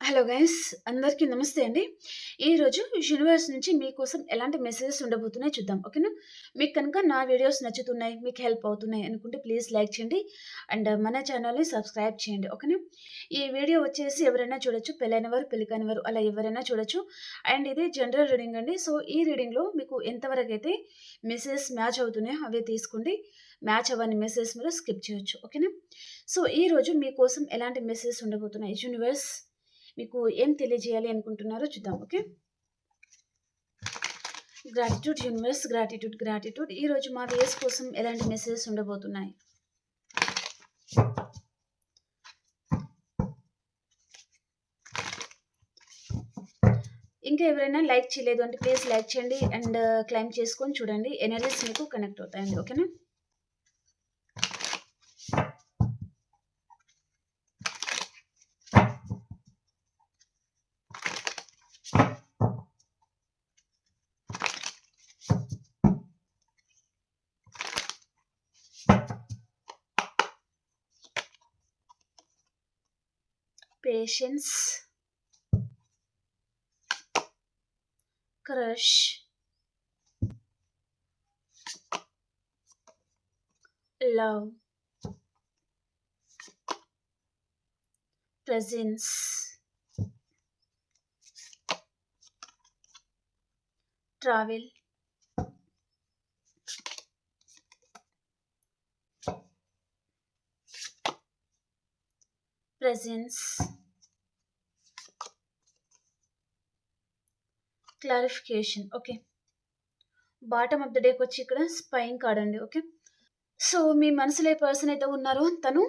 Hello guys అందరికీ నమస్తే అండి. ఈరోజు యూనివర్స్ నుంచి మీకోసం ఎలాంటి మెసేజెస్ ఉండబోతున్నాయి చూద్దాం. ఓకేనా? మీకు కనుక నా వీడియోస్ నచ్చుతున్నాయి, మీకు హెల్ప్ అవుతున్నాయి అనుకుంటే ప్లీజ్ లైక్ చేయండి. అండ్ మన ఛానల్‌ని సబ్స్క్రైబ్ చేయండి. ఓకేనా? ఈ వీడియో వచ్చేసి ఎవరైనా చూడొచ్చు. పెళ్ళైన వారు, పెళ్ళి కాని వారు అలా ఎవరైనా చూడొచ్చు. అండ్ ఇది జనరల్ రీడింగ్ అండి. సో, ఈ రీడింగ్‌లో మీకు ఎంతవరకైతే మెసేజెస్ మ్యాచ్ అవుతున్నాయో అవే తీసుకోండి. మ్యాచ్ అవ్వని మెసేజెస్ మీరు స్కిప్ చేయొచ్చు. ఓకేనా? సో, ఈరోజు మీకోసం ఎలాంటి మెసేజెస్ ఉండబోతున్నాయి యూనివర్స్ మీకు ఏం తెలియజేయాలి అనుకుంటున్నారో చూద్దాం. Okay? Gratitude universe gratitude gratitude ఈరోజు మా వేస్ కోసం ఎలాంటి మెసేజెస్ ఉండబోతున్నాయి? ఇంకా ఎవరైనా లైక్ చేయలేదు అంటే ప్లీజ్ లైక్ చేయండి. అండ్ క్లైమ్ చేసుకొని చూడండి. ఎనర్జీస్ మీకు కనెక్ట్ అవుతాయండి. ఓకేనా? Patience crush love presence travel presence clarification okay bottom of the డేకి వచ్చి ఇక్కడ స్పైన్ కార్డ్ అండి ఓకే సో మీ మనసులో ఏ పర్సన్ అయితే ఉన్నారో తను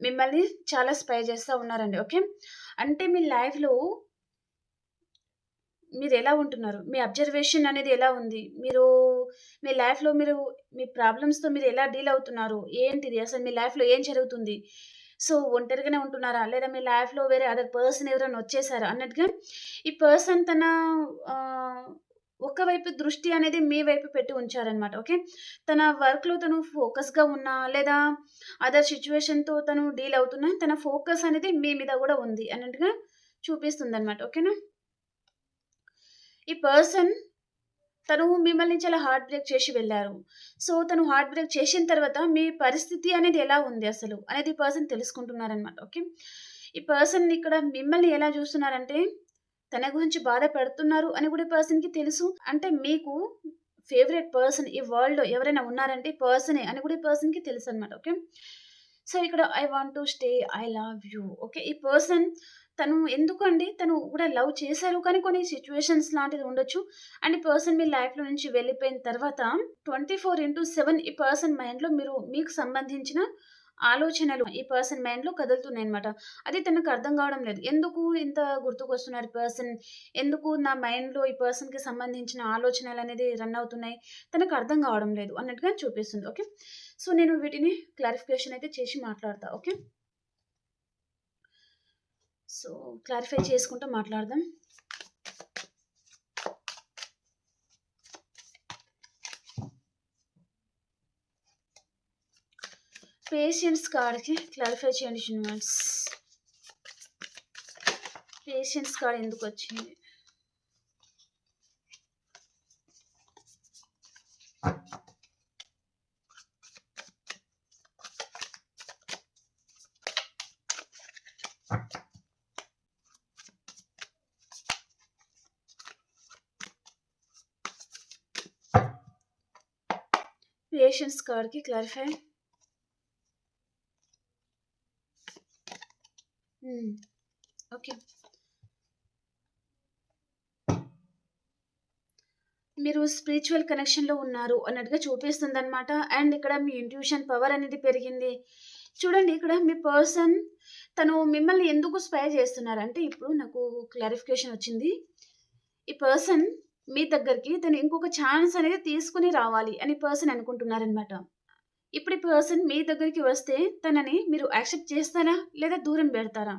మిమ్మల్ని చాలా స్పై చేస్తూ ఉన్నారండి ఓకే అంటే మీ లైఫ్లో మీరు ఎలా ఉంటున్నారు? మీ అబ్జర్వేషన్ అనేది ఎలా ఉంది? మీరు మీ లైఫ్లో మీరు మీ ప్రాబ్లమ్స్తో మీరు ఎలా డీల్ అవుతున్నారు? ఏంటిది? అసలు మీ లైఫ్లో ఏం జరుగుతుంది? సో ఒంటరిగానే ఉంటున్నారా? లేదా మీ లైఫ్లో వేరే అదర్ పర్సన్ ఎవరైనా వచ్చేసారా? అన్నట్టుగా ఈ పర్సన్ తన ఒకవైపు దృష్టి అనేది మీ వైపు పెట్టి ఉంచారనమాట ఓకే? తన వర్క్లో తను ఫోకస్గా ఉన్నా లేదా అదర్ సిచ్యువేషన్తో తను డీల్ అవుతున్నా తన ఫోకస్ అనేది మీ మీద కూడా ఉంది అన్నట్టుగా చూపిస్తుంది అనమాట ఓకేనా? ఈ పర్సన్ తను మిమ్మల్ని చాలా హార్ట్ బ్రేక్ చేసి వెళ్ళారు. సో తను హార్ట్ బ్రేక్ చేసిన తర్వాత మీ పరిస్థితి అనేది ఎలా ఉంది అసలు? అనేది పర్సన్ తెలుసుకుంటున్నారనమాట ఓకే ఈ పర్సన్ ఇక్కడ మిమ్మల్ని ఎలా చూస్తున్నారంటే తన గురించి బాధపడుతున్నారు అని కూడా పర్సన్కి తెలుసు. అంటే మీకు ఫేవరెట్ పర్సన్ ఈ వరల్డ్లో ఎవరైనా ఉన్నారంటే ఈ పర్సనే అని కూడా పర్సన్కి తెలుసు అనమాట ఓకే సో ఇక్కడ I want to stay I love you okay ఈ పర్సన్ తను ఎందుకండి? తను కూడా లవ్ చేశారు కానీ కొన్ని సిచ్యువేషన్స్ లాంటిది ఉండొచ్చు. అండ్ ఈ పర్సన్ మీ లైఫ్లో నుంచి వెళ్ళిపోయిన తర్వాత ట్వంటీ ఫోర్ ఇంటూ సెవెన్ ఈ పర్సన్ మైండ్లో మీరు మీకు సంబంధించిన ఆలోచనలు ఈ పర్సన్ మైండ్లో కదులుతున్నాయి అనమాట అది తనకు అర్థం కావడం లేదు. ఎందుకు ఇంత గుర్తుకొస్తున్నారు పర్సన్? ఎందుకు నా మైండ్లో ఈ పర్సన్కి సంబంధించిన ఆలోచనలు అనేది రన్ అవుతున్నాయి? తనకు అర్థం కావడం లేదు అన్నట్టుగా చూపిస్తుంది. ఓకే? సో నేను వీటిని క్లారిఫికేషన్ అయితే చేసి మాట్లాడతా. ఓకే? సో క్లారిఫై చేసుకుంటూ మాట్లాడదాం. పేషెన్స్ కార్డ్కి క్లారిఫై చేయండి యూనివర్స్ పేషెన్స్ కార్డ్ ఎందుకు వచ్చింది? పేషెన్స్ కార్డ్కి క్లారిఫై ఓకే మీరు స్పిరిచువల్ కనెక్షన్లో ఉన్నారు అన్నట్టుగా చూపిస్తుంది అనమాట అండ్ ఇక్కడ మీ ఇంట్యూషన్ పవర్ అనేది పెరిగింది. చూడండి ఇక్కడ మీ పర్సన్ తను మిమ్మల్ని ఎందుకు స్పై చేస్తున్నారు? అంటే ఇప్పుడు నాకు క్లారిఫికేషన్ వచ్చింది. ఈ పర్సన్ మీ దగ్గరికి తను ఇంకొక ఛాన్స్ అనేది తీసుకుని రావాలి అని పర్సన్ అనుకుంటున్నారనమాట ఇప్పుడు ఈ పర్సన్ మీ దగ్గరికి వస్తే తనని మీరు యాక్సెప్ట్ చేస్తారా? లేదా దూరం పెడతారా?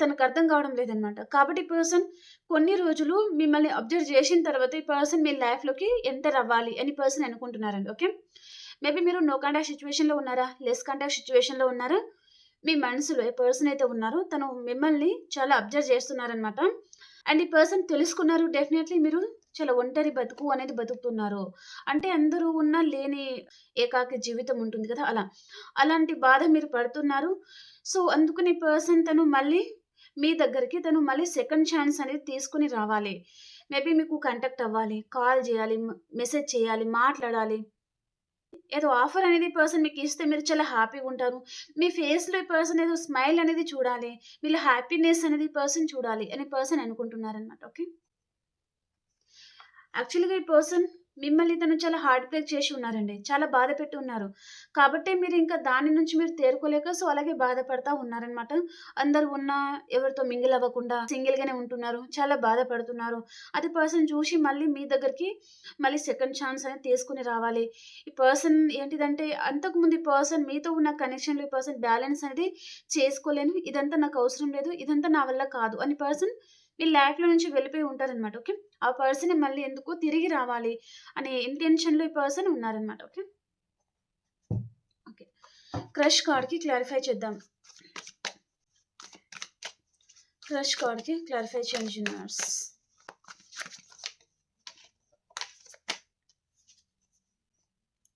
తనకు అర్థం కావడం లేదనమాట కాబట్టి ఈ పర్సన్ కొన్ని రోజులు మిమ్మల్ని అబ్జర్వ్ చేసిన తర్వాత ఈ పర్సన్ మీ లైఫ్లోకి ఎంటర్ అవ్వాలి అని పర్సన్ అనుకుంటున్నారండి ఓకే మేబీ మీరు నో కాంటాక్ట్ సిచ్యువేషన్లో ఉన్నారా? లెస్ కాంటాక్ట్ సిచ్యువేషన్లో ఉన్నారా? మీ మనసులో ఏ పర్సన్ అయితే ఉన్నారో తను మిమ్మల్ని చాలా అబ్జర్వ్ చేస్తున్నారనమాట. అండ్ ఈ పర్సన్ తెలుసుకున్నారు డెఫినెట్లీ మీరు చాలా ఒంటరి బతుకు అనేది బతుకుతున్నారు. అంటే అందరూ ఉన్న లేని ఏకాకి జీవితం ఉంటుంది కదా! అలా. అలాంటి బాధ మీరు పడుతున్నారు. సో, అందుకని పర్సన్ తను మళ్ళీ మీ దగ్గరికి తను మళ్ళీ సెకండ్ ఛాన్స్ అనేది తీసుకొని రావాలి. మేబీ మీకు కాంటాక్ట్ అవ్వాలి, కాల్ చేయాలి మెసేజ్ చేయాలి, మాట్లాడాలి. ఏదో ఆఫర్ అనేది పర్సన్ మీకు ఇస్తే మీరు చాలా హ్యాపీగా ఉంటారు మీ ఫేస్‌లో ఈ పర్సన్ ఏదో స్మైల్ అనేది చూడాలి. వీళ్ళ హ్యాపీనెస్ అనేది పర్సన్ చూడాలి అని పర్సన్ అనుకుంటున్నారనమాట. ఓకే. యాక్చువల్‌గా ఈ పర్సన్ మిమ్మల్ని తను చాలా హార్ట్ బ్రేక్ చేసి ఉన్నారండి. చాలా బాధ పెట్టి ఉన్నారు. కాబట్టే ఇంకా దాని నుంచి మీరు తేరుకోలేక సో, అలాగే బాధపడతా ఉన్నారనమాట. అందరూ ఉన్నా ఎవరితో మింగిల్ అవ్వకుండా సింగిల్‌గానే ఉంటున్నారు. చాలా బాధపడుతున్నారు. అది పర్సన్ చూసి మళ్ళీ మీ దగ్గరికి మళ్ళీ సెకండ్ ఛాన్స్ అనేది తీసుకొని రావాలి. ఈ పర్సన్ ఏంటిదంటే అంతకుముందు ఈ పర్సన్ మీతో ఉన్న కనెక్షన్‌లో ఈ పర్సన్ బ్యాలెన్స్ అనేది చేసుకోలేను. ఇదంతా నాకు అవసరం లేదు. ఇదంతా నా వల్ల కాదు అని పర్సన్ మీ లైఫ్‌లో నుంచి వెళ్ళిపోయి ఉంటారనమాట. ఓకే. ఆ పర్సన్ మళ్ళీ ఎందుకు తిరిగి రావాలి అనే ఇంటెన్షన్‌లో ఈ పర్సన్ ఉన్నారనమాట. ఓకే. ఓకే. క్రష్ కార్డ్‌కి క్లారిఫై చేద్దాం. క్రష్ కార్డ్‌కి క్లారిఫై చేయండి యూనివర్స్.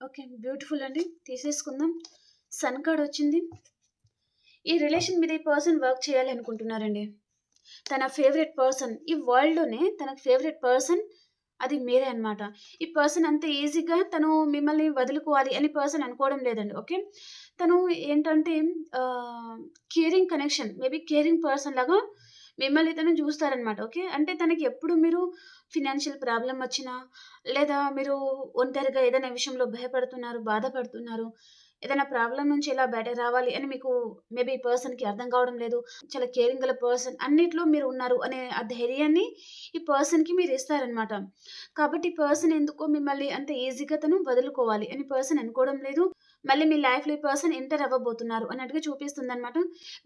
ఓకే. బ్యూటిఫుల్ అండి. తీసేసుకుందాం. సన్ కార్డ్ వచ్చింది. ఈ రిలేషన్ మీద ఈ పర్సన్ వర్క్ చేయాలి అనుకుంటున్నారండి. తన ఫేవరెట్ పర్సన్ ఈ వరల్డ్‌లోనే తనకు ఫేవరెట్ పర్సన్ అది మీరే అనమాట. ఈ పర్సన్ అంత ఈజీగా తను మిమ్మల్ని వదులుకోవాలి అని పర్సన్ అనుకోవడం లేదండి. ఓకే. తను ఏంటంటే caring connection maybe caring person లాగా మిమ్మల్ని తను చూస్తారనమాట. ఓకే. అంటే తనకి ఎప్పుడు మీరు ఫినాన్షియల్ ప్రాబ్లం వచ్చినా, లేదా మీరు ఒంటరిగా ఏదైనా విషయంలో భయపడుతున్నారు, బాధపడుతున్నారు. ఏదైనా ప్రాబ్లం నుంచి ఎలా బయట రావాలి అని మీకు మేబీ పర్సన్‌కి అర్థం కావడం లేదు. చాలా కేరింగ్ గల పర్సన్ అన్నిట్లో మీరు ఉన్నారు అనే ఆ ధైర్యాన్ని ఈ పర్సన్‌కి మీరు ఇస్తారనమాట. కాబట్టి పర్సన్ ఎందుకో మిమ్మల్ని అంత ఈజీగా తను వదులుకోవాలి అని పర్సన్ అనుకోవడం లేదు. మళ్ళీ మీ లైఫ్‌లో ఈ పర్సన్ ఎంటర్ అవ్వబోతున్నారు అన్నట్టుగా చూపిస్తుందనమాట.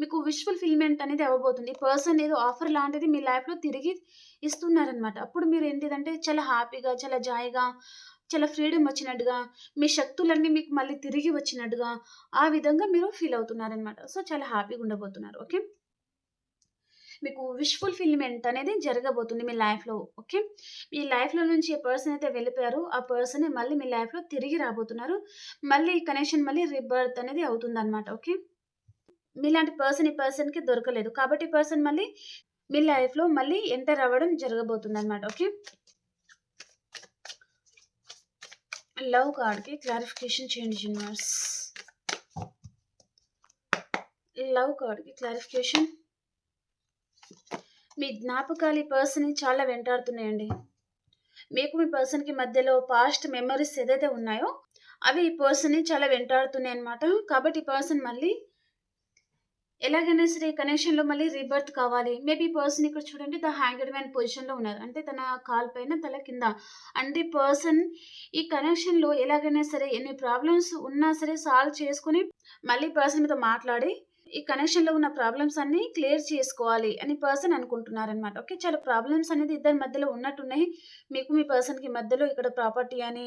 మీకు విష్ ఫుల్‌ఫిల్‌మెంట్ అనేది అవ్వబోతుంది. పర్సన్ ఏదో ఆఫర్ లాంటిది మీ లైఫ్‌లో తిరిగి ఇస్తున్నారనమాట. అప్పుడు మీరు ఏంటిదంటే చాలా హ్యాపీగా, చాలా జాయిగా చాలా ఫ్రీడమ్ వచ్చినట్టుగా, మీ శక్తులన్నీ మీకు మళ్ళీ తిరిగి వచ్చినట్టుగా, ఆ విధంగా మీరు ఫీల్ అవుతున్నారనమాట. సో, చాలా హ్యాపీగా ఉండబోతున్నారు. ఓకే. మీకు విష్ ఫుల్‌ఫిల్‌మెంట్ అనేది జరగబోతుంది మీ లైఫ్‌లో. ఓకే. మీ లైఫ్‌లో నుంచి ఏ పర్సన్ అయితే వెళ్ళిపోయారో ఆ పర్సనే మళ్ళీ మీ లైఫ్‌లో తిరిగి రాబోతున్నారు. మళ్ళీ కనెక్షన్ మళ్ళీ రిబర్త్ అనేది అవుతుందనమాట. ఓకే. మీలాంటి పర్సన్ ఈ పర్సన్‌కి దొరకలేదు. కాబట్టి పర్సన్ మళ్ళీ మీ లైఫ్‌లో మళ్ళీ ఎంటర్ అవ్వడం జరగబోతుందనమాట. ఓకే. లవ్ కార్డ్‌కి క్లారిఫికేషన్ చేయండి యూనివర్స్. లవ్ కార్డ్‌కి క్లారిఫికేషన్. మీ జ్ఞాపకాలు ఈ పర్సన్‌ని చాలా వెంటాడుతున్నాయండి. మీకు మీ పర్సన్‌కి మధ్యలో పాస్ట్ మెమరీస్ ఏదైతే ఉన్నాయో, అవి ఈ పర్సన్‌ని చాలా వెంటాడుతున్నాయి అనమాట కాబట్టి ఈ పర్సన్ మళ్ళీ ఎలాగైనా సరే కనెక్షన్‌లో మళ్ళీ రిబర్త్ కావాలి. మేబీ పర్సన్ ఇక్కడ చూడండి ద హ్యాంగ్డ్ మ్యాన్ పొజిషన్‌లో ఉన్నారు. అంటే తన కాల్ పైన తల కింద. అంటే పర్సన్ ఈ కనెక్షన్‌లో ఎలాగైనా సరే ఎన్ని ప్రాబ్లమ్స్ ఉన్నా సరే సాల్వ్ చేసుకొని మళ్ళీ పర్సన్ మీతో మాట్లాడి ఈ కనెక్షన్‌లో ఉన్న ప్రాబ్లమ్స్ అన్నీ క్లియర్ చేసుకోవాలి అని పర్సన్ అనుకుంటున్నారనమాట. ఓకే. చాలా ప్రాబ్లమ్స్ అనేది ఇద్దరి మధ్యలో ఉన్నట్టున్నాయి. మీకు మీ పర్సన్‌కి మధ్యలో ఇక్కడ ప్రాపర్టీ అని,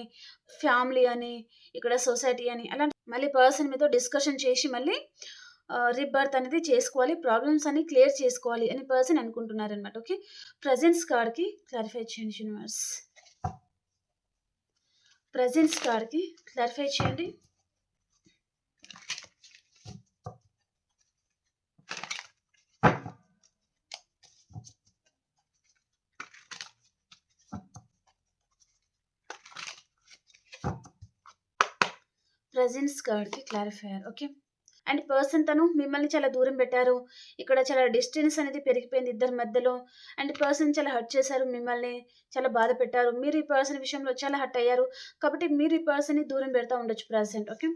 ఫ్యామిలీ అని, ఇక్కడ సొసైటీ అని అలా మళ్ళీ పర్సన్ మీతో డిస్కషన్ చేసి మళ్ళీ రిబర్త్ అనేది చేసుకోవాలి. ప్రాబ్లమ్స్ అన్ని క్లియర్ చేసుకోవాలి అని పర్సన్ అనుకుంటున్నారనమాట. ఓకే. ప్రెజెన్స్ కార్డ్‌కి క్లారిఫై చేయండి యూనివర్స్. ప్రెజెన్స్ కార్డ్‌కి క్లారిఫై చేయండి. ప్రెజెన్స్ కార్డ్‌కి క్లారిఫైయర్. ఓకే. అండ్ పర్సన్ తను మిమ్మల్ని చాలా దూరం పెట్టారు. ఇక్కడ చాలా డిస్టెన్స్ అనేది పెరిగిపోయింది ఇద్దరి మధ్యలో. అండ్ పర్సన్ చాలా హర్ట్ చేశారు మిమ్మల్ని. చాలా బాధ పెట్టారు. మీరు ఈ పర్సన్ విషయంలో చాలా హర్ట్ అయ్యారు. కాబట్టి మీరు ఈ పర్సన్‌ని దూరం పెడతా ఉండొచ్చు ప్రజెంట్ ఓకే.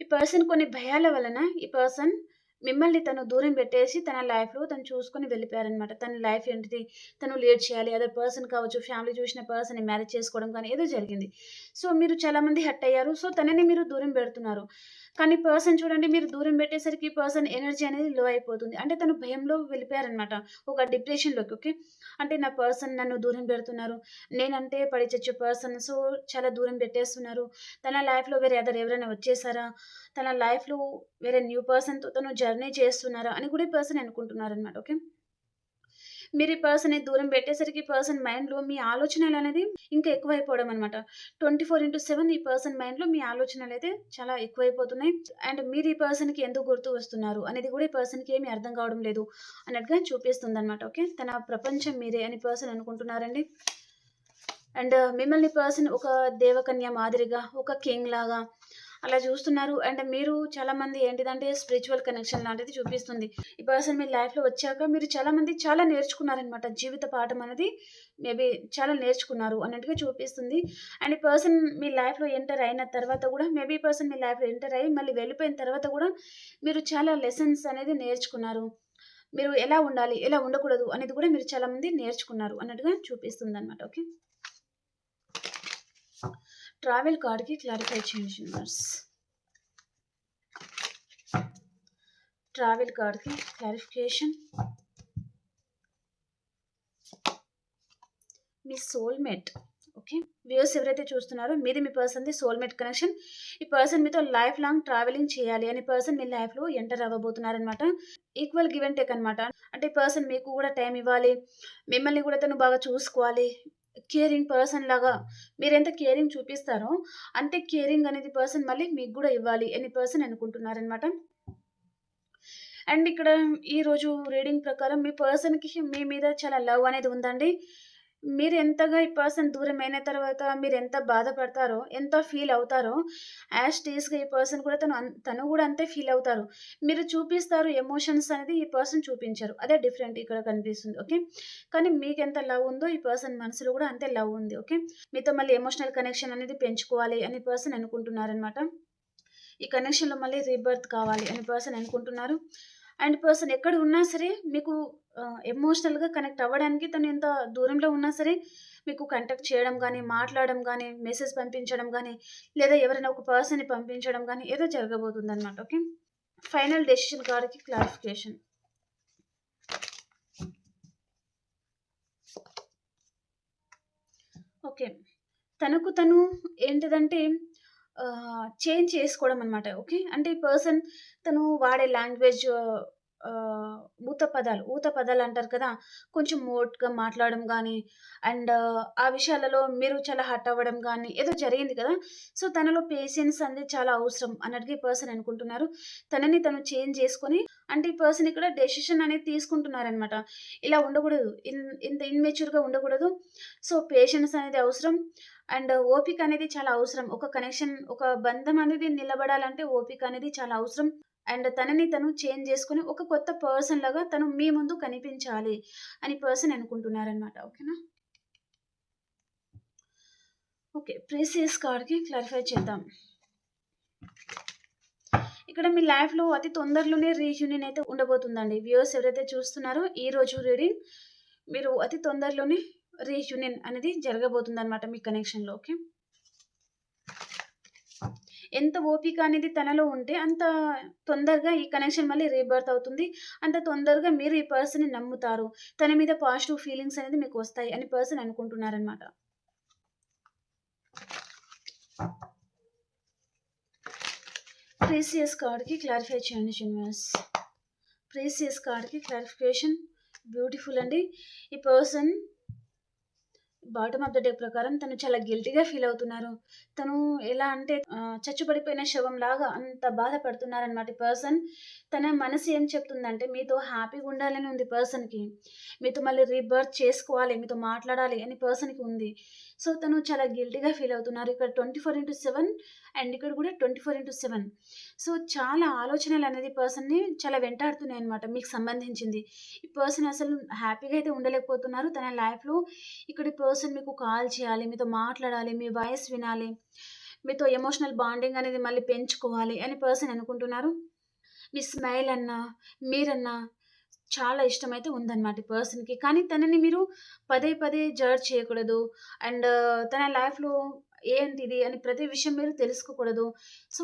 ఈ పర్సన్ కొన్ని భయాల వలన ఈ పర్సన్ మిమ్మల్ని తను దూరం పెట్టేసి తన లైఫ్‌లో తను చూసుకొని వెళ్ళిపోయారనమాట. తన లైఫ్ ఏంటిది, తను లీడ్ చేయాలి. అదర్ పర్సన్ కావచ్చు, ఫ్యామిలీ చూసిన పర్సన్ మ్యారేజ్ చేసుకోవడం కానీ ఏదో జరిగింది. సో, మీరు చాలామంది హెట్ అయ్యారు. సో, తనని మీరు దూరం పెడుతున్నారు. కానీ పర్సన్ చూడండి మీరు దూరం పెట్టేసరికి పర్సన్ ఎనర్జీ అనేది లో అయిపోతుంది. అంటే తను భయంలో వెళ్ళిపోయారనమాట. ఒక డిప్రెషన్‌లోకి ఓకే. అంటే నా పర్సన్ నన్ను దూరం పెడుతున్నారు. నేనంటే పడిచచ్చు పర్సన్. సో, చాలా దూరం పెట్టేస్తున్నారు. తన లైఫ్‌లో వేరే అదర్ ఎవరైనా వచ్చేసారా? తన లైఫ్‌లో వేరే న్యూ పర్సన్‌తో తను జర్నీ చేస్తున్నారా? అని కూడా పర్సన్ అనుకుంటున్నారనమాట. ఓకే. మీరు ఈ పర్సన్‌ని దూరం పెట్టేసరికి పర్సన్ మైండ్‌లో మీ ఆలోచనలు అనేది ఇంకా ఎక్కువైపోవడం అనమాట. 24/7 ఈ పర్సన్ మైండ్‌లో మీ ఆలోచనలు అయితే చాలా ఎక్కువైపోతున్నాయి. అండ్ మీరు ఈ పర్సన్‌కి ఎందుకు గుర్తు వస్తున్నారు అనేది కూడా ఈ పర్సన్‌కి ఏమి అర్థం కావడం లేదు అన్నట్టుగా చూపిస్తుందనమాట. ఓకే. తన ప్రపంచం మీరే అని పర్సన్ అనుకుంటున్నారండి. అండ్ మిమ్మల్ని పర్సన్ ఒక దేవకన్య మాదిరిగా, ఒక కింగ్ లాగా అలా చూస్తున్నారు. అండ్ మీరు చాలామంది ఏంటిదంటే స్పిరిచువల్ కనెక్షన్ లాంటిది చూపిస్తుంది. ఈ పర్సన్ మీ లైఫ్‌లో వచ్చాక మీరు చాలామంది చాలా నేర్చుకున్నారనమాట. జీవిత పాఠం అనేది మేబీ చాలా నేర్చుకున్నారు అన్నట్టుగా చూపిస్తుంది. అండ్ ఈ పర్సన్ మీ లైఫ్‌లో ఎంటర్ అయిన తర్వాత కూడా మేబీ ఈ పర్సన్ మీ లైఫ్‌లో ఎంటర్ అయ్యి మళ్ళీ వెళ్ళిపోయిన తర్వాత కూడా మీరు చాలా లెసన్స్ అనేది నేర్చుకున్నారు. మీరు ఎలా ఉండాలి, ఎలా ఉండకూడదు అనేది కూడా మీరు చాలామంది నేర్చుకున్నారు అన్నట్టుగా చూపిస్తుంది అనమాట ఓకే. ట్రావెల్ కార్డ్‌కి క్లారిఫై చేయండి యూనివర్స్. ట్రావెల్ కార్డ్‌కి క్లారిఫికేషన్. మీ సోల్‌మేట్ ఓకే. వ్యూస్ ఎవరైతే చూస్తున్నారో మీది మీ పర్సన్‌ది సోల్‌మేట్ కనెక్షన్. ఈ పర్సన్ మీతో లైఫ్ లాంగ్ ట్రావెలింగ్ చేయాలి అని పర్సన్ మీ లైఫ్‌లో ఎంటర్ అవ్వబోతున్నారనమాట. ఈక్వల్ గివ్ అండ్ టేక్ అనమాట. అంటే పర్సన్ మీకు కూడా టైం ఇవ్వాలి. మిమ్మల్ని కూడా తను బాగా చూసుకోవాలి. కేరింగ్ పర్సన్ లాగా మీరు ఎంత కేరింగ్ చూపిస్తారో అంతే కేరింగ్ అనేది పర్సన్ మళ్ళీ మీకు కూడా ఇవ్వాలి అని పర్సన్ అనుకుంటున్నారనమాట. అండ్ ఇక్కడ ఈరోజు రీడింగ్ ప్రకారం మీ పర్సన్‌కి మీ మీద చాలా లవ్ అనేది ఉందండి. మీరు ఎంతగా ఈ పర్సన్ దూరం అయిన తర్వాత మీరు ఎంత బాధపడతారో, ఎంత ఫీల్ అవుతారో యాష్ టీస్గా ఈ పర్సన్ కూడా తను తను కూడా అంతే ఫీల్ అవుతారు. మీరు చూపిస్తారు ఎమోషన్స్ అనేది ఈ పర్సన్ చూపించరు. అదే డిఫరెంట్ ఇక్కడ కనిపిస్తుంది. ఓకే. కానీ మీకు ఎంత లవ్ ఉందో ఈ పర్సన్ మనసులో కూడా అంతే లవ్ ఉంది. ఓకే. మీతో మళ్ళీ ఎమోషనల్ కనెక్షన్ అనేది పెంచుకోవాలి అని పర్సన్ అనుకుంటున్నారనమాట. ఈ కనెక్షన్‌లో మళ్ళీ రీబర్త్ కావాలి అని పర్సన్ అనుకుంటున్నారు. అండ్ పర్సన్ ఎక్కడ ఉన్నా సరే మీకు ఎమోషనల్‌గా కనెక్ట్ అవ్వడానికి తను ఎంత దూరంలో ఉన్నా సరే మీకు కంటాక్ట్ చేయడం కానీ మాట్లాడడం కానీ మెసేజ్ పంపించడం కానీ లేదా ఎవరైనా ఒక పర్సన్‌ని పంపించడం కానీ ఏదో జరగబోతుంది అనమాట ఓకే. ఫైనల్ డెసిషన్ కార్డ్‌కి క్లారిఫికేషన్. ఓకే. తనకు తను ఏంటిదంటే చేంజ్ చేసుకోవడం అనమాట. ఓకే. అంటే ఈ పర్సన్ తను వాడే లాంగ్వేజ్ ఊత పదాలు, ఊత పదాలు అంటారు కదా! కొంచెం మోట్‌గా మాట్లాడడం కానీ అండ్ ఆ విషయాలలో మీరు చాలా హట్ అవ్వడం కానీ ఏదో జరిగింది కదా! సో, తనలో పేషెన్స్ అనేది చాలా అవసరం అన్నట్టుగా ఈ పర్సన్ అనుకుంటున్నారు. తనని తను చేంజ్ చేసుకొని అంటే ఈ పర్సన్ ఇక్కడ డెసిషన్ అనేది తీసుకుంటున్నారనమాట. ఇలా ఉండకూడదు. ఇన్ ఇంత ఇన్మెచ్యూర్గా ఉండకూడదు. సో, పేషెన్స్ అనేది అవసరం. అండ్ ఓపిక అనేది చాలా అవసరం. ఒక కనెక్షన్, ఒక బంధం అనేది నిలబడాలంటే ఓపిక అనేది చాలా అవసరం. అండ్ తనని తను చేంజ్ చేసుకొని ఒక కొత్త పర్సన్ లాగా తను మీ ముందు కనిపించాలి అని పర్సన్ అనుకుంటున్నారనమాట. ఓకేనా? ఓకే. ప్రీసియస్ కార్డ్‌కి క్లారిఫై చేద్దాం. ఇక్కడ మీ లైఫ్‌లో అతి తొందరలోనే రీయూనియన్ అయితే ఉండబోతుందండి. వ్యూవర్స్ ఎవరైతే చూస్తున్నారో ఈ రోజు రీడింగ్ మీరు అతి తొందరలోనే రీయూనియన్ అనేది జరగబోతుందనమాట మీ కనెక్షన్‌లో. ఓకే. ఎంత ఓపిక అనేది తనలో ఉంటే అంత తొందరగా ఈ కనెక్షన్ మళ్ళీ రీబర్త్ అవుతుంది. అంత తొందరగా మీరు ఈ పర్సన్‌ని నమ్ముతారు. తన మీద పాజిటివ్ ఫీలింగ్స్ అనేది మీకు వస్తాయి అని పర్సన్ అనుకుంటున్నారనమాట. ప్రీసియస్ కార్డ్‌కి క్లారిఫై చేయండి యూనివర్స్. ప్రీసియస్ కార్డ్‌కి క్లారిఫికేషన్ బ్యూటిఫుల్ అండి. ఈ person bottom of the day ప్రకారం తను చాలా గిల్టీగా ఫీల్ అవుతున్నారు. తను ఎలా అంటే చచ్చుపడిపోయిన శవం లాగా అంత బాధపడుతున్నారనమాట ఈ పర్సన్. తన మనసు ఏం చెప్తుందంటే మీతో హ్యాపీగా ఉండాలని ఉంది పర్సన్‌కి. మీతో మళ్ళీ రీబర్త్ చేసుకోవాలి, మీతో మాట్లాడాలి అని పర్సన్‌కి ఉంది. సో, తను చాలా గిల్టీగా ఫీల్ అవుతున్నారు. ఇక్కడ 24/7 అండ్ ఇక్కడ కూడా 24/7 సో, చాలా ఆలోచనలు అనేది పర్సన్‌ని చాలా వెంటాడుతున్నాయి అనమాట మీకు సంబంధించింది. ఈ పర్సన్ అసలు హ్యాపీగా అయితే ఉండలేకపోతున్నారు. తన లైఫ్‌లో ఇక్కడ పర్సన్ మీకు కాల్ చేయాలి, మీతో మాట్లాడాలి, మీ వాయిస్ వినాలి, మీతో ఎమోషనల్ బాండింగ్ అనేది మళ్ళీ పెంచుకోవాలి అని పర్సన్ అనుకుంటున్నారు. మీ స్మైల్ అన్నా, మీరన్నా చాలా ఇష్టమైతే ఉందన్నమాట ఈ పర్సన్‌కి. కానీ తనని మీరు పదే పదే జడ్జ్ చేయకూడదు. అండ్ తన లైఫ్‌లో ఏంటిది అని ప్రతి విషయం మీరు తెలుసుకోకూడదు. సో,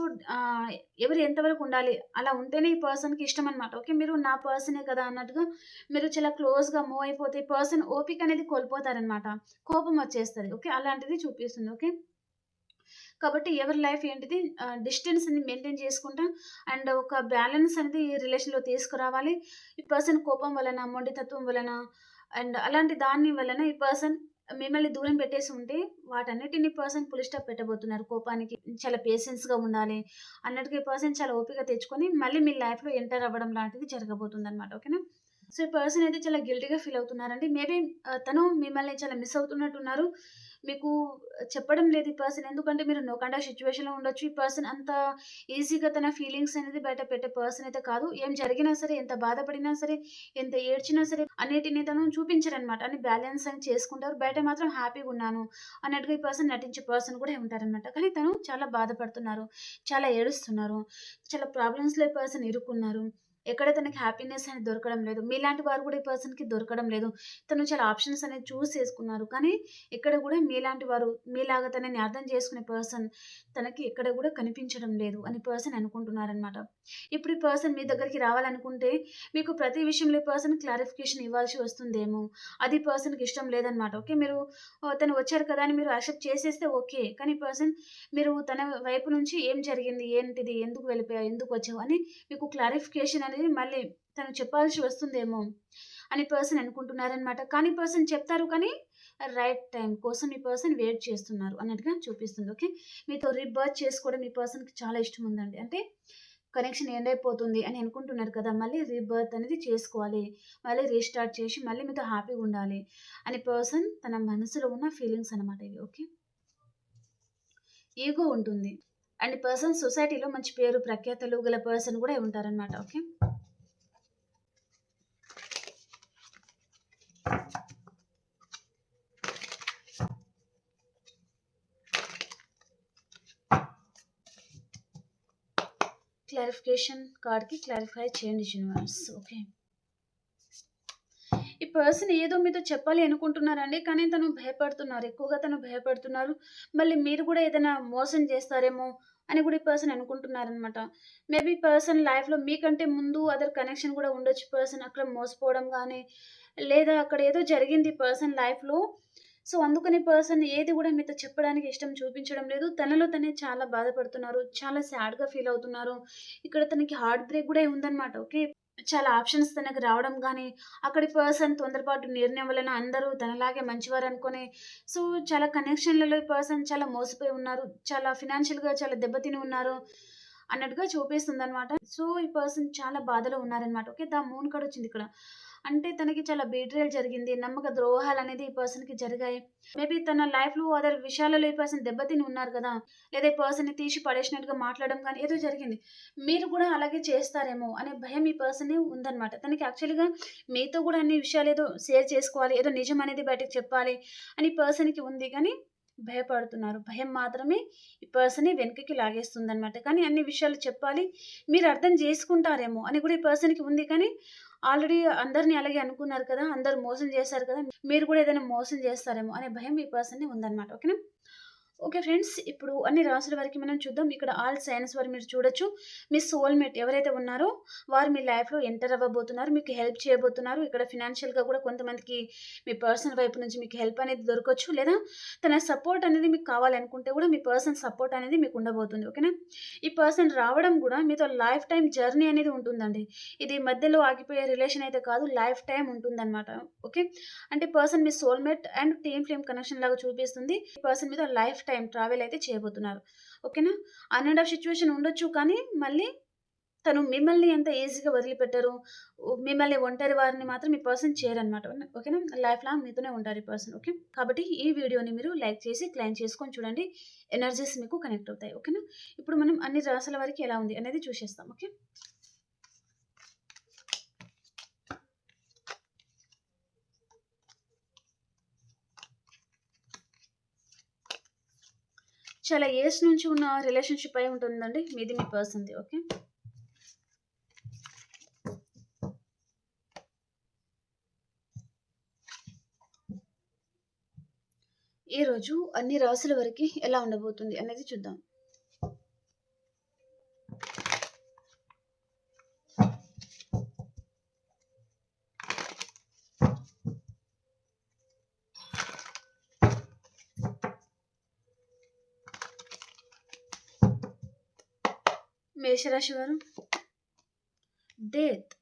ఎవరు ఎంతవరకు ఉండాలి, అలా ఉంటేనే ఈ పర్సన్‌కి ఇష్టం అనమాట ఓకే. మీరు నా పర్సనే కదా అన్నట్టుగా మీరు చాలా క్లోజ్‌గా మూవ్ అయిపోతే పర్సన్ ఓపిక అనేది కోల్పోతారనమాట. కోపం వచ్చేస్తుంది ఓకే. అలాంటిది చూపిస్తుంది. ఓకే. కాబట్టి ఎవరి లైఫ్ ఏంటిది డిస్టెన్స్ అనేది మెయింటైన్ చేసుకుంటా అండ్ ఒక బ్యాలెన్స్ అనేది రిలేషన్‌లో తీసుకురావాలి. ఈ పర్సన్ కోపం వలన, మొండితత్వం వలన అండ్ అలాంటి దాని వలన ఈ పర్సన్ మిమ్మల్ని దూరం పెట్టేసి ఉంటే వాటన్నిటిని పర్సన్ ఫుల్ స్టాప్ పెట్టబోతున్నారు. కోపానికి చాలా పేషెన్స్‌గా ఉండాలి అన్నట్టుగా ఈ పర్సన్ చాలా ఓపిక తెచ్చుకొని మళ్ళీ మీ లైఫ్‌లో ఎంటర్ అవ్వడం లాంటిది జరగబోతుందనమాట. ఓకేనా. సో, ఈ పర్సన్ అయితే చాలా గిల్టీ‌గా ఫీల్ అవుతున్నారండి. మేబీ తను మిమ్మల్ని చాలా మిస్ అవుతున్నట్టున్నారు. మీకు చెప్పడం లేదు ఈ పర్సన్. ఎందుకంటే మీరు నో కండా సిచ్యువేషన్లో ఉండొచ్చు. ఈ పర్సన్ అంత ఈజీగా తన ఫీలింగ్స్ అనేది బయట పెట్టే పర్సన్ అయితే కాదు. ఏం జరిగినా సరే, ఎంత బాధపడినా సరే, ఎంత ఏడ్చినా సరే అన్నిటిని తను చూపించారనమాట అని బ్యాలెన్స్ అని చేసుకుంటారు. బయట మాత్రం హ్యాపీగా ఉన్నాను అన్నట్టుగా ఈ పర్సన్ నటించే పర్సన్ కూడా ఉంటారనమాట. కానీ తను చాలా బాధపడుతున్నారు. చాలా ఏడుస్తున్నారు. చాలా ప్రాబ్లమ్స్‌లో ఈ పర్సన్ ఇరుక్కున్నారు. ఎక్కడ తనకి హ్యాపీనెస్ అనేది దొరకడం లేదు. మీలాంటి వారు కూడా ఈ పర్సన్‌కి దొరకడం లేదు. తను చాలా ఆప్షన్స్ అనేది చూస్ చేసుకున్నారు. కానీ ఎక్కడ కూడా మీలాంటి వారు, మీలాగా తనని అర్థం చేసుకునే పర్సన్ తనకి ఎక్కడ కూడా కనిపించడం లేదు అని పర్సన్ అనుకుంటున్నారనమాట. ఇప్పుడు ఈ పర్సన్ మీ దగ్గరికి రావాలనుకుంటే మీకు ప్రతి విషయంలో ఈ పర్సన్ క్లారిఫికేషన్ ఇవ్వాల్సి వస్తుందేమో. అది పర్సన్‌కి ఇష్టం లేదనమాట. ఓకే. మీరు తను వచ్చారు కదా అని మీరు యాక్సెప్ట్ చేసేస్తే ఓకే. కానీ పర్సన్ మీరు తన వైపు నుంచి ఏం జరిగింది, ఏంటిది, ఎందుకు వెళ్ళిపోయావు, ఎందుకు వచ్చావు అని మీకు క్లారిఫికేషన్ అనేది మళ్ళీ తను చెప్పాల్సి వస్తుందేమో అని పర్సన్ అనుకుంటున్నారనమాట. కానీ పర్సన్ చెప్తారు కానీ రైట్ టైం కోసం ఈ పర్సన్ వెయిట్ చేస్తున్నారు అన్నట్టుగా చూపిస్తుంది. ఓకే. మీతో రీబర్త్ చేసుకోవడం ఈ పర్సన్‌కి చాలా ఇష్టం ఉందండి. అంటే కనెక్షన్ ఎండ్ అయిపోతుంది అని అనుకుంటున్నారు కదా! మళ్ళీ రీబర్త్ అనేది చేసుకోవాలి. మళ్ళీ రీస్టార్ట్ చేసి మళ్ళీ మీతో హ్యాపీగా ఉండాలి అని పర్సన్ తన మనసులో ఉన్న ఫీలింగ్స్ అనమాట ఇవి. ఓకే. ఈగో ఉంటుంది. అండ్ పర్సన్ సొసైటీలో మంచి పేరు, ప్రఖ్యాతలు గల పర్సన్ కూడా ఉంటారనమాట. ఓకే. క్లారిఫికేషన్ కార్డ్‌కి క్లారిఫై చేయండి యూనివర్స్. ఓకే. ఈ పర్సన్ ఏదో మీతో చెప్పాలి అనుకుంటున్నారండి. కానీ తను భయపడుతున్నారు. ఎక్కువగా తను భయపడుతున్నారు. మళ్ళీ మీరు కూడా ఏదైనా మోసం చేస్తారేమో అని కూడా ఈ పర్సన్ అనుకుంటున్నారనమాట. మేబీ పర్సన్ లైఫ్‌లో మీకంటే ముందు అదర్ కనెక్షన్ కూడా ఉండొచ్చు. పర్సన్ అక్కడ మోసపోవడం కానీ లేదా అక్కడ ఏదో జరిగింది పర్సన్ లైఫ్‌లో. సో, అందుకని పర్సన్ ఏది కూడా మీతో చెప్పడానికి ఇష్టం చూపించడం లేదు. తనలో తనే చాలా బాధపడుతున్నారు. చాలా సాడ్‌గా ఫీల్ అవుతున్నారు. ఇక్కడ తనకి హార్ట్ బ్రేక్ కూడా ఉందన్నమాట ఓకే. చాలా ఆప్షన్స్ తనకి రావడం కానీ అక్కడి పర్సన్ తొందరపాటు నిర్ణయం వలన అందరూ తనలాగే మంచివారు మంచివారనుకోని సో, చాలా కనెక్షన్‌లలో ఈ పర్సన్ చాలా మోసపోయి ఉన్నారు. చాలా ఫినాన్షియల్‌గా చాలా దెబ్బతిని ఉన్నారు అన్నట్టుగా చూపిస్తుంది అనమాట సో, ఈ పర్సన్ చాలా బాధలో ఉన్నారనమాట. ఓకే. ద మూన్ కార్డ్ వచ్చింది ఇక్కడ. అంటే తనకి చాలా బీట్రేయల్ జరిగింది. నమ్మక ద్రోహాలు అనేది ఈ పర్సన్‌కి జరిగాయి. మేబీ తన లైఫ్‌లో అదర్ విషయాలలో ఈ పర్సన్ దెబ్బతిని ఉన్నారు కదా! లేదా ఈ పర్సన్‌ని తీసి పడేసినట్టుగా మాట్లాడడం కానీ ఏదో జరిగింది. మీరు కూడా అలాగే చేస్తారేమో అనే భయం ఈ పర్సన్‌ని ఉందన్నమాట తనకి యాక్చువల్‌గా మీతో కూడా అన్ని విషయాలు ఏదో షేర్ చేసుకోవాలి. ఏదో నిజం అనేది బయటకి చెప్పాలి అని పర్సన్‌కి ఉంది కానీ భయపడుతున్నారు. భయం మాత్రమే ఈ పర్సన్‌ని లాగేస్తుంది అనమాట కానీ అన్ని విషయాలు చెప్పాలి. మీరు అర్థం చేసుకుంటారేమో అని కూడా ఈ పర్సన్‌కి ఉంది కానీ ఆల్రెడీ అందరినీ అలాగే అనుకున్నారు కదా! అందరు మోసం చేశారు కదా! మీరు కూడా ఏదైనా మోసం చేస్తారేమో అనే భయం ఈ పర్సన్‌ని ఉందన్నమాట ఓకేనా. Okay friends. ఇప్పుడు అన్ని రాసుల వరకు మనం చూద్దాం. ఇక్కడ ఆల్ సైన్స్ వారు మీరు చూడొచ్చు. మీ సోల్‌మేట్ ఎవరైతే ఉన్నారో వారు మీ లైఫ్‌లో ఎంటర్ అవ్వబోతున్నారు. మీకు హెల్ప్ చేయబోతున్నారు. ఇక్కడ ఫినాన్షియల్‌గా కూడా కొంతమందికి మీ పర్సన్ వైపు నుంచి మీకు హెల్ప్ అనేది దొరకవచ్చు లేదా తన సపోర్ట్ అనేది మీకు కావాలనుకుంటే కూడా మీ పర్సన్ సపోర్ట్ అనేది మీకు ఉండబోతుంది. ఓకేనా. ఈ పర్సన్ రావడం కూడా మీతో లైఫ్ టైం జర్నీ అనేది ఉంటుందండి. ఇది మధ్యలో ఆగిపోయే రిలేషన్ అయితే కాదు. లైఫ్ టైం ఉంటుందన్నమాట ఓకే. అంటే person me soulmate and twin flame connection లాగా చూపిస్తుంది. ఈ పర్సన్ మీద లైఫ్ టైం టైం ట్రావెల్ అయితే చేయబోతున్నారు. ఓకేనా. అన్ అండ్ ఆఫ్ సిచ్యువేషన్ ఉండొచ్చు కానీ మళ్ళీ తను మిమ్మల్ని ఎంత ఈజీగా వదిలిపెట్టరు. మిమ్మల్ని ఒంటరి వారిని మాత్రం ఈ పర్సన్ చేయరనమాట. ఓకేనా. లైఫ్ లాంగ్ మీతోనే ఉంటారు ఈ పర్సన్. ఓకే. కాబట్టి ఈ వీడియోని మీరు లైక్ చేసి క్లెయిమ్ చేసుకొని చూడండి. ఎనర్జీస్ మీకు కనెక్ట్ అవుతాయి. ఓకేనా. ఇప్పుడు మనం అన్ని రాసుల వరకు ఎలా ఉంది అనేది చూసేస్తాం. ఓకే. చాలా ఇయర్స్ నుంచి ఉన్న రిలేషన్‌షిప్ అయి ఉంటుందండి. మీది మీ పర్సన్‌ది. ఓకే. ఈరోజు అన్ని రాసుల వరకు ఎలా ఉండబోతుంది అనేది చూద్దాం. మేషరాశి వారు డెత్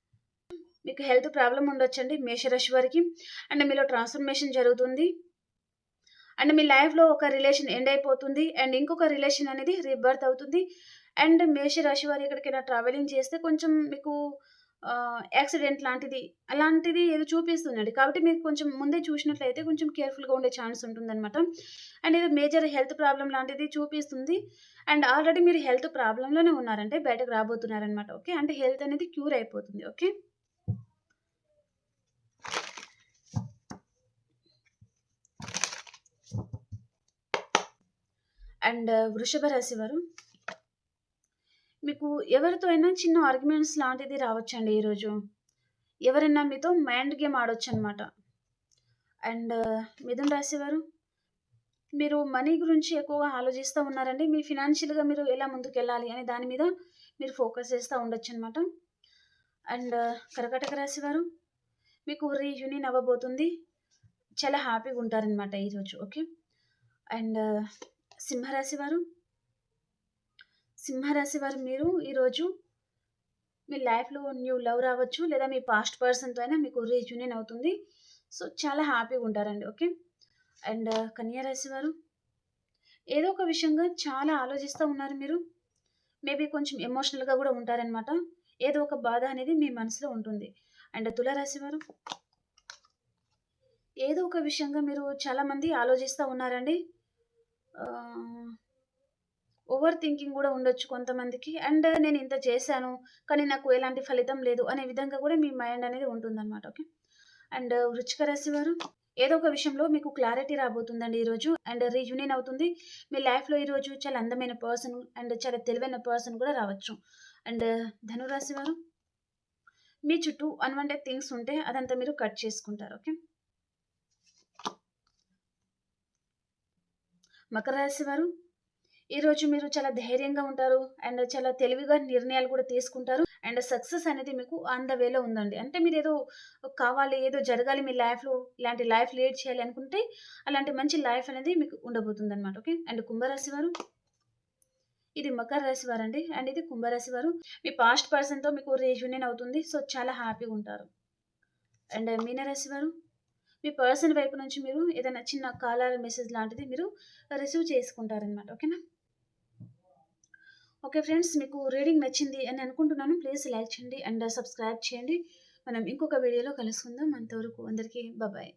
మీకు హెల్త్ ప్రాబ్లం ఉండొచ్చండి మేషరాశి వారికి. అండ్ మీలో ట్రాన్స్‌ఫర్మేషన్ జరుగుతుంది. అండ్ మీ లైఫ్‌లో ఒక రిలేషన్ ఎండ్ అయిపోతుంది. అండ్ ఇంకొక రిలేషన్ అనేది రీబర్త్ అవుతుంది. అండ్ మేషరాశి వారు ఎక్కడికైనా ట్రావెలింగ్ చేస్తే కొంచెం మీకు యాక్సిడెంట్ లాంటిది అలాంటిది ఏదో చూపిస్తుందండి. కాబట్టి మీరు కొంచెం ముందే చూసినట్లయితే కొంచెం కేర్‌ఫుల్‌గా ఉండే ఛాన్స్ ఉంటుందనమాట. అండ్ ఏదో మేజర్ హెల్త్ ప్రాబ్లం లాంటిది చూపిస్తుంది. అండ్ ఆల్రెడీ మీరు హెల్త్ ప్రాబ్లంలోనే ఉన్నారంటే బయటకు రాబోతున్నారనమాట. ఓకే. అంటే హెల్త్ అనేది క్యూర్ అయిపోతుంది. ఓకే. అండ్ వృషభ రాశి వారు మీకు ఎవరితో అయినా చిన్న ఆర్గ్యుమెంట్స్ లాంటిది రావచ్చండి ఈరోజు. ఎవరైనా మీతో మైండ్ గేమ్ ఆడొచ్చనమాట. అండ్ uh, మిథున్ రాశివారు మీరు మనీ గురించి ఎక్కువగా ఆలోచిస్తా ఉన్నారండి. మీ ఫినాన్షియల్‌గా మీరు ఎలా ముందుకెళ్ళాలి అనే దాని మీద మీరు ఫోకస్ చేస్తూ ఉండొచ్చు అనమాట అండ్ uh, కర్కటక రాశి వారు మీకు రీయూనియన్ అవ్వబోతుంది. చాలా హ్యాపీగా ఉంటారనమాట ఈరోజు. ఓకే. అండ్ uh, సింహరాశి వారు సింహరాశి వారు మీరు ఈరోజు మీ లైఫ్‌లో న్యూ లవ్ రావచ్చు. లేదా మీ పాస్ట్ పర్సన్‌తో అయినా మీకు రీయూనియన్ అవుతుంది. సో, చాలా హ్యాపీగా ఉంటారండి. ఓకే. అండ్ కన్యారాశి వారు ఏదో ఒక విషయంగా చాలా ఆలోచిస్తూ ఉన్నారు మీరు. మేబీ కొంచెం ఎమోషనల్‌గా కూడా ఉంటారనమాట. ఏదో ఒక బాధ అనేది మీ మనసులో ఉంటుంది. అండ్ తులారాశి వారు ఏదో ఒక విషయంగా మీరు చాలామంది ఆలోచిస్తూ ఉన్నారండి. ఓవర్ థింకింగ్ కూడా ఉండొచ్చు కొంతమందికి. అండ్ నేను ఇంత చేశాను. కానీ నాకు ఎలాంటి ఫలితం లేదు అనే విధంగా కూడా మీ మైండ్ అనేది ఉంటుందన్నమాట ఓకే. అండ్ వృశ్చిక రాశి వారు ఏదో ఒక విషయంలో మీకు క్లారిటీ రాబోతుందండి ఈరోజు. అండ్ రీయూనియన్ అవుతుంది. మీ లైఫ్‌లో ఈరోజు చాలా అందమైన పర్సన్ అండ్ చాలా తెలివైన పర్సన్ కూడా రావచ్చు. అండ్ ధనురాశి వారు మీ చుట్టూ అన్‌వాంటెడ్ థింగ్స్ ఉంటే అదంతా మీరు కట్ చేసుకుంటారు. ఓకే. మకర రాశి వారు ఈరోజు మీరు చాలా ధైర్యంగా ఉంటారు. అండ్ చాలా తెలివిగా నిర్ణయాలు కూడా తీసుకుంటారు. అండ్ సక్సెస్ అనేది మీకు ఆన్ ద వేలో ఉందండి. అంటే మీరు ఏదో కావాలి, ఏదో జరగాలి మీ లైఫ్‌లో ఇలాంటి లైఫ్ లీడ్ చేయాలి అనుకుంటే అలాంటి మంచి లైఫ్ అనేది మీకు ఉండబోతుందనమాట. ఓకే. అండ్ కుంభరాశి వారు ఇది మకర రాశి వారండి. అండ్ ఇది కుంభరాశి వారు. మీ పాస్ట్ పర్సన్‌తో మీకు రీయూనియన్ అవుతుంది. సో, చాలా హ్యాపీగా ఉంటారు. అండ్ మీనరాశి వారు మీ పర్సన్ వైపు నుంచి మీరు ఏదైనా చిన్న కాలర్ మెసేజ్ లాంటిది మీరు రిసీవ్ చేసుకుంటారనమాట. ఓకేనా? Okay friends. మీకు రీడింగ్ నచ్చింది అని అనుకుంటున్నాను. ప్లీజ్ లైక్ చేయండి అండ్ సబ్స్క్రైబ్ చేయండి. మనం ఇంకొక వీడియోలో కలుసుకుందాం. అంతవరకు అందరికీ బాబాయ్